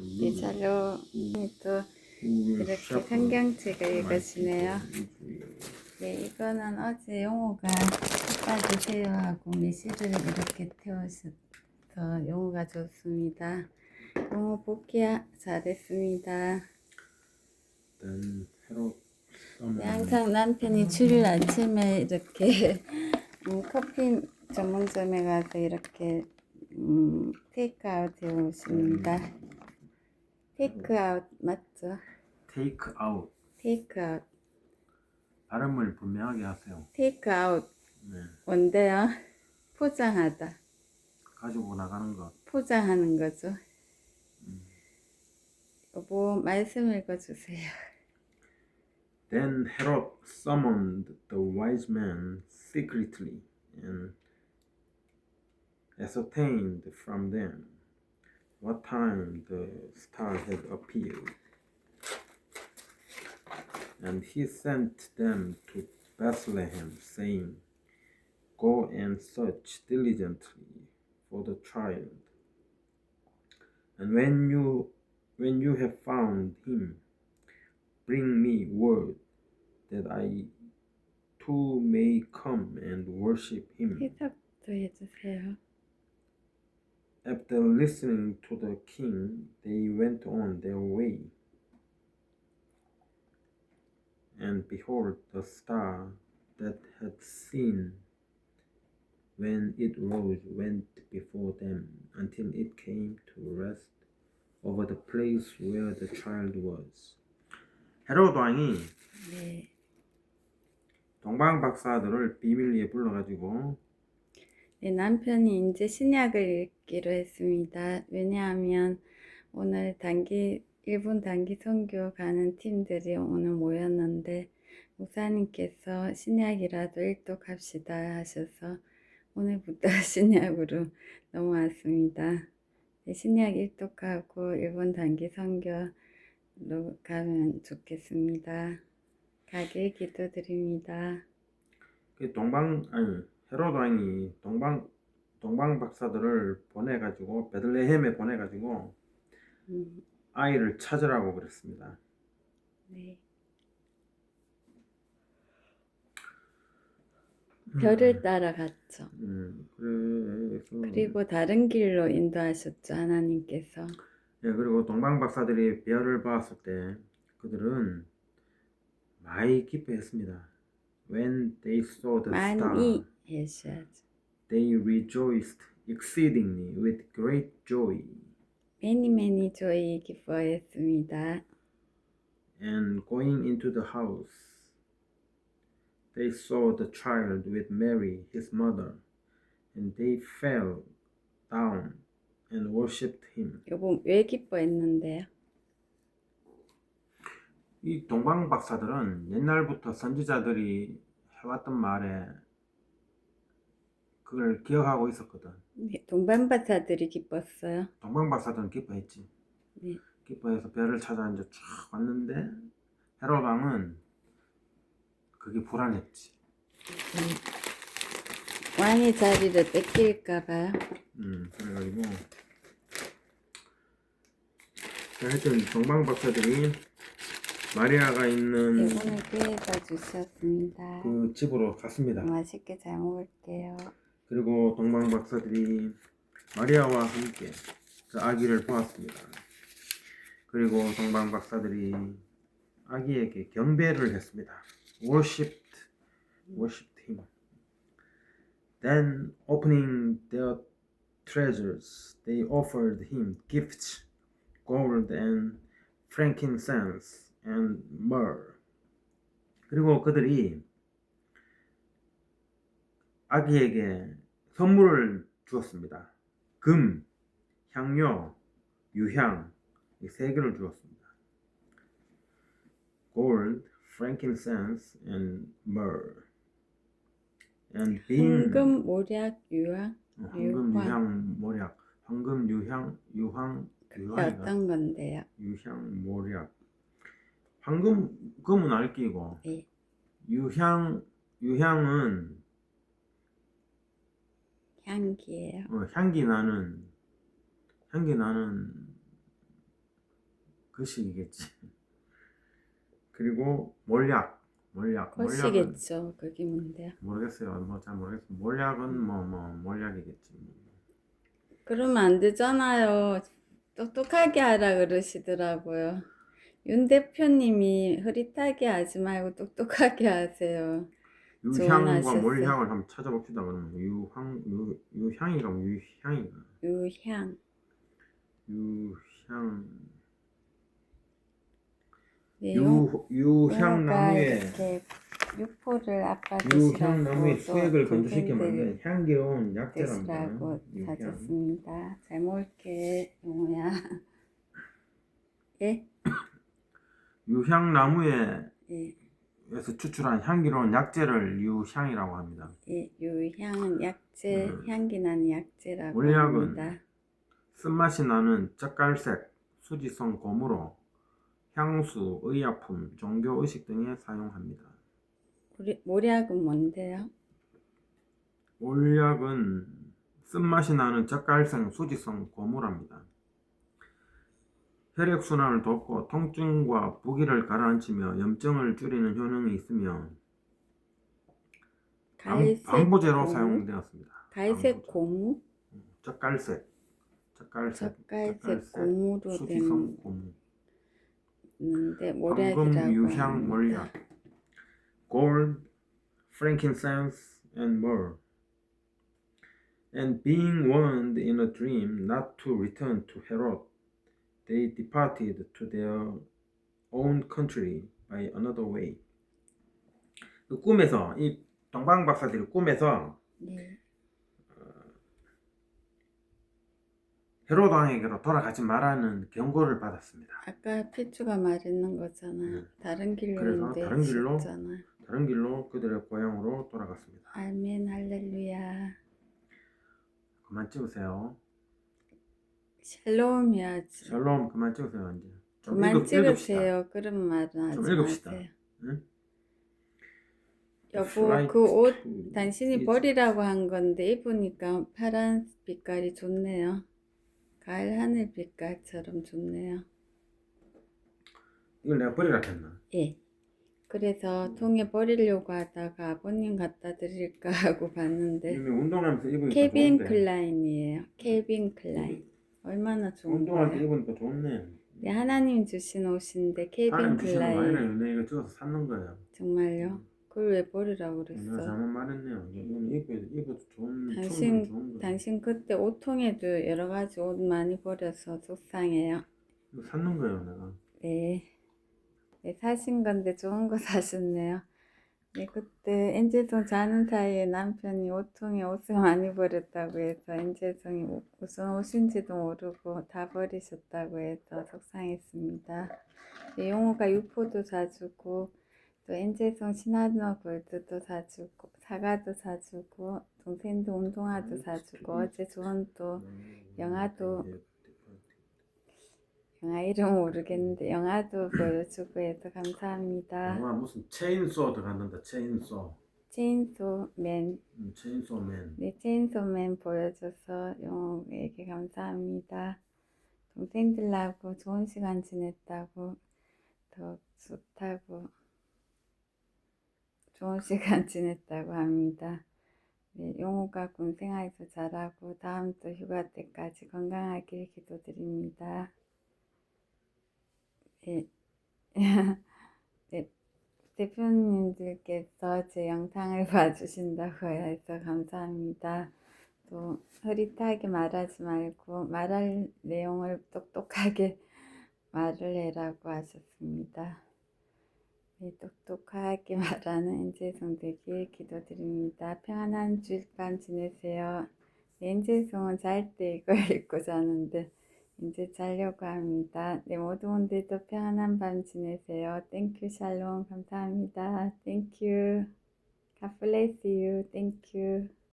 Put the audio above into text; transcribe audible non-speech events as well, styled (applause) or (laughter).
이잘로 또 이렇게 성경책을 읽으시네요. 네, 이거는 어제 용호가 아빠 드세요 하고 메시지를 이렇게 태우셔서 용호가 좋습니다. 용호 복귀 잘했습니다. 네, 항상 남편이 주일 아침에 이렇게 (laughs) 음, 커피 전문점에 가서 이렇게 음, 테이크아웃 해오십니다. 테이크아웃 맞죠? out 테이크아웃. 발음을 분명하게 하세요. 테이크아웃 네. 뭔데요? 포장하다. 가지고 나가는 것. 포장하는 거죠. 여보 말씀 읽어주세요. Then Herod summoned the wise men secretly and ascertained from them what time the star had appeared. And he sent them to Bethlehem, saying, Go and search diligently for the child. And when you when you have found him, bring me word that I too may come and worship him. 해석도 해주세요. After listening to the king, they went on their way. And behold, the star that had seen when it rose went before them until it came to rest over the place where the child was. 헤로드 왕이 네. 동방 박사들을 비밀리에 불러가지고 네, 남편이 이제 신약을 읽기로 했습니다. 왜냐하면 오늘 단기 일본 단기 선교 가는 팀들이 오늘 모였는데 목사님께서 신약이라도 일독합시다 하셔서 오늘부터 (laughs) 신약으로 넘어왔습니다. 네, 신약 일독하고 일본 단기 선교로 가면 좋겠습니다. 가길 기도드립니다. 그 동방 아니 헤로드 왕이 동방 동방 박사들을 보내가지고 베들레헴에 보내가지고 음, 아이를 찾으라고 그랬습니다. 네. 별을 따라갔죠. 음, 그래서 그리고 다른 길로 인도하셨죠, 하나님께서. 예, 그리고 동방 박사들이 별을 봤을 때 그들은 많이 기뻐했습니다. When they saw the 많이 star, 하셔야죠. they rejoiced exceedingly with great joy. 매니 매니 저희 기뻐했습니다. And going into the house, they saw the child with Mary, his mother, and they fell down and worshipped him. 여보 왜 기뻐했는데요? 이 동방 박사들은 옛날부터 선지자들이 해왔던 말에 그걸 기억하고 있었거든. 네, 동반바사들이 기뻤어요. 동방 박사들은 기뻐했지. 네. 기뻐해서 별을 찾아 이제 쫙 왔는데 헤롯 왕은 그게 불안했지. 왕의 자리를 뺏길까봐요. 음, 그래가지고 하여튼 동방 박사들이 마리아가 있는 오늘 교회가 주셨습니다. 그 집으로 갔습니다. 맛있게 잘 먹을게요. 그리고 동방 박사들이 마리아와 함께 그 아기를 보았습니다. 그리고 동방 박사들이 아기에게 경배를 했습니다. worshipped, worshipped him. Then opening their treasures, they offered him gifts, gold and frankincense and myrrh. 그리고 그들이 아기에게 선물을 주었습니다. 금, 향료, 유향 이 세 개를 주었습니다. Gold, frankincense, and myrrh. And being 황금, 모략, 유황 어, 황금, 유황. 유향, 모략, 황금, 유향, 유황, 유황이가 어떤 건데요? 유향, 모략. 황금, 금은 알끼고 네. 유향, 유향은 향기예요. 어, 향기 나는 향기 나는 그 식이겠지. (laughs) 그리고 몰약, 몰약, 거시겠죠. 그게 뭔데요? 모르겠어요. 뭐 잘 모르겠어요. 몰약은 뭐뭐 몰약이겠지. 그러면 안 되잖아요. 똑똑하게 하라 그러시더라고요. 윤 대표님이 흐릿하게 하지 말고 똑똑하게 하세요. 유향과 조언하셨어요. 몰약을 한번 찾아봅시다. 그러면 유향, 유 유향이가 뭐 유향이가 유향. 유향 네, 유 유향나무에 이렇게 유포를 아빠 또 수액을 동생들 안 돼. 향기로운 약재랍니다. 드시라고 유향. 사줬습니다. 잘 먹을게, 용호야. (laughs) 예? 유향나무에 예. 에서 추출한 향기로운 약재를 유향이라고 합니다. 예, 유향은 약재, 음. 향기 나는 약재라고 몰약은 합니다. 쓴맛이 나는 젓갈색, 수지성 고무로 향수, 의약품, 종교 의식 등에 사용합니다. 모리- 모략은 뭔데요? 몰약은 쓴맛이 나는 젓갈색, 수지성 고무랍니다. 혈액순환을 돕고 통증과 부기를 가라앉히며 염증을 줄이는 효능이 있으며 갈색 방부제로? 사용되었습니다. 갈색. 고무? 젓갈색, 젓갈색, 젓갈색 고무로 수지성 고무, 황금, 모략이라고 유향. 몰약, gold, frankincense, and myrrh. And being warned in a dream not to return to Herod, they departed to their own country by another way. 그 꿈에서 이 동방 박사들이 꿈에서 네. 헤로드 왕에게로 돌아가지 말라는 경고를 받았습니다. 아까 피추가 말했는 거잖아요. 네. 다른 길로 그래서 다른 길로? 잖아요 다른 길로 그들의 고향으로 돌아갔습니다. 아멘 할렐루야. 그만 찍으세요. 샬롬 해야지. 샬롬 그만 찍으세요 이제. 좀 그만 읽읍- 읽읍시다. 찍으세요. 그런 말은 하지 좀 읽읍시다. 마세요. 응? 여보 Flight 그옷 to 당신이. 버리라고 한 건데 입으니까 파란 빛깔이 좋네요. 가을 하늘 빛깔처럼 좋네요. 이걸 내가 버리라 했나? 예. 그래서 통에 버리려고 하다가 아버님 갖다 드릴까 (laughs) 하고 봤는데 이미 운동하면서 입으니까 케빈 좋은데. 클라인이에요. 케빈 클라인. 얼마나 좋은 운동할 때 거예요. 입으니까 좋네. 네, 하나님 주신 옷인데 케빈 하나님 주시는 거 클라인. 아니라 이거 찍어서 샀는 거야. 정말요? 그걸 왜 버리라고 내가 그랬어? 잘못 말했네요. 이건 입어도 입어도 좋은 당신- 좋은 거야. 당신 그때 옷통에도 여러 가지 옷 많이 버려서 속상해요. 이거 샀는 거예요 내가. 네. 네, 사신 건데 좋은 거 (laughs) 사셨네요. 네, 그때 엔젤송 자는 사이에 남편이 옷통에 옷을 (laughs) 많이 버렸다고 해서 엔젤송이 옷- 무슨 옷인지도 모르고 다 버리셨다고 해서 속상했습니다. 네, 용호가 유포도 사주고 또 엔젤송 시나노 골드도 사주고 사과도 사주고 동생도 운동화도 사주고 어제 좋은 또 영화도 영화 이름 모르겠는데 영화도 보여주고 해서 감사합니다. 영화 무슨 체인소 들어갔는다. 체인소. 체인소맨, 음, 체인소맨. 네 체인소맨 보여줘서 영호에게 감사합니다. 동생들하고 좋은 시간 지냈다고 더 좋다고 좋은 시간 (laughs) 지냈다고 합니다. 네, 용호가 군 생활에서 잘하고 다음 또 휴가 때까지 건강하길 기도드립니다. 네. (laughs) 네, 대표님들께서 제 영상을 (laughs) 봐주신다고 해서 감사합니다. 또 흐릿하게 말하지 말고 말할 내용을 똑똑하게 (laughs) 말을 해라고 하셨습니다. 네, 똑똑하게 말하는 엔제송 되길 기도드립니다. 평안한 주일밤 지내세요. 네, 엔제송은 잘 때 이걸 읽고 자는데 이제 자려고 합니다. 네, 모든 분들도 평안한 밤 지내세요. 땡큐 샬롬 감사합니다. 땡큐 God bless you. Thank you.